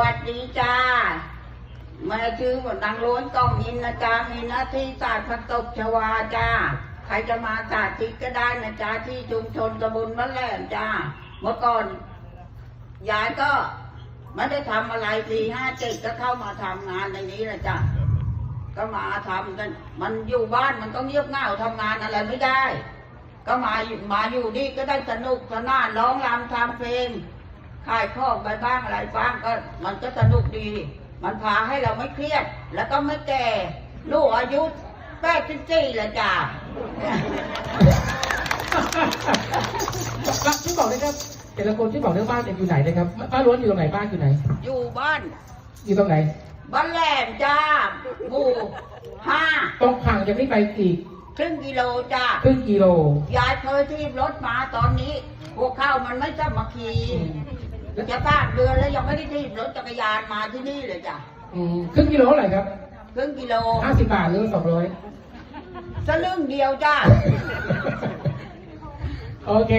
วัสดีจ้าแม่ชื่อว่านางล้วนต้องยินนะจ้ามีหน้าที่ศาสตร์พัตบชวาจ้า ใครจะมาสาธิตก็ได้นะจ้าที่ชุมชนตำบลมะแหลมจ้า เมื่อก่อนยายก็ไม่ได้ทำอะไรสี่ห้าเจ็ดก็เข้ามาทำงานในนี้แหละจ้าก็มาทำกันมันอยู่บ้านมันก็เงียบเหงาทำงานอะไรไม่ได้ ก็มามาอยู่นี่ก็ได้สนุกสนานร้องรำทำเพลง ขายของไปบ้างอะไรบ้างก็มันก็สนุกดี มันพาให้เราไม่เครียด แล้วก็ไม่แก่ลูกอายุแปดสิบสี่แล้วจ้าบ้านช่วยบอกเลยครับแต่ละคนช่วยบอกเรื่องบ้านเนี่ยอยู่ไหนนะครับบ้านล้วนอยู่ตรงไหนบ้านอยู่ไหน อยู่บ้านอยู่ตรงไหน บ้านแหลมจ้าหมู่ห้าต้องห่างจากนี้ไปอีกครึ่งกิโลจ้าครึ่งกิโล ยายเคยที่รถมาตอนนี้พวกข้าว มันไม่สามัคคีอืมจะพลาดเดือนแล้วยังไม่ได้ที่รถจักรยานมาที่นี่เลยจ้ะอืมครึ่งกิโลเท่าไหร่ครับครึ่งกิโลห้าสิบบาทหรือสองร้อยสลึงเดียวจ้า โอเค